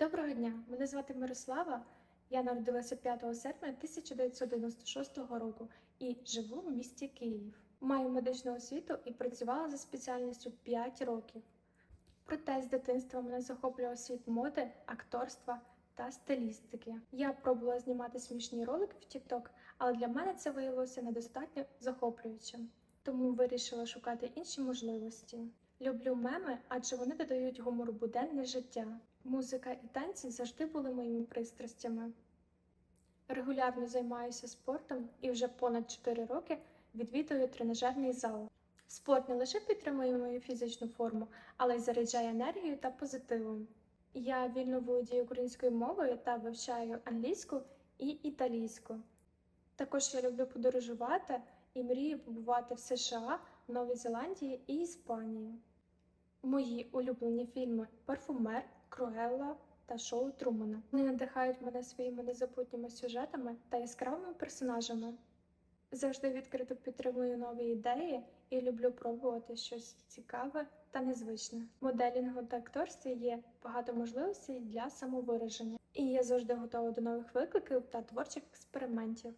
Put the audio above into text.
Доброго дня, мене звати Мирослава. Я народилася 5 серпня 1996 року і живу в місті Київ. Маю медичну освіту і працювала за спеціальністю 5 років. Проте з дитинства мене захоплював світ моди, акторства та стилістики. Я пробувала знімати смішні ролики в TikTok, але для мене це виявилося недостатньо захоплюючим. Тому вирішила шукати інші можливості. Люблю меми, адже вони додають гумору буденне життя. Музика і танці завжди були моїми пристрастями. Регулярно займаюся спортом і вже понад 4 роки відвідую тренажерний зал. Спорт не лише підтримує мою фізичну форму, але й заряджає енергією та позитивом. Я вільно володію українською мовою та вивчаю англійську і італійську. Також я люблю подорожувати і мрію побувати в США, Новій Зеландії і Іспанії. Мої улюблені фільми Парфумер, Круелла та Шоу Трумана. Вони надихають мене своїми незабутніми сюжетами та яскравими персонажами. Завжди відкрито підтримую нові ідеї і люблю пробувати щось цікаве та незвичне. Моделінгу та акторстві є багато можливостей для самовираження, і я завжди готова до нових викликів та творчих експериментів.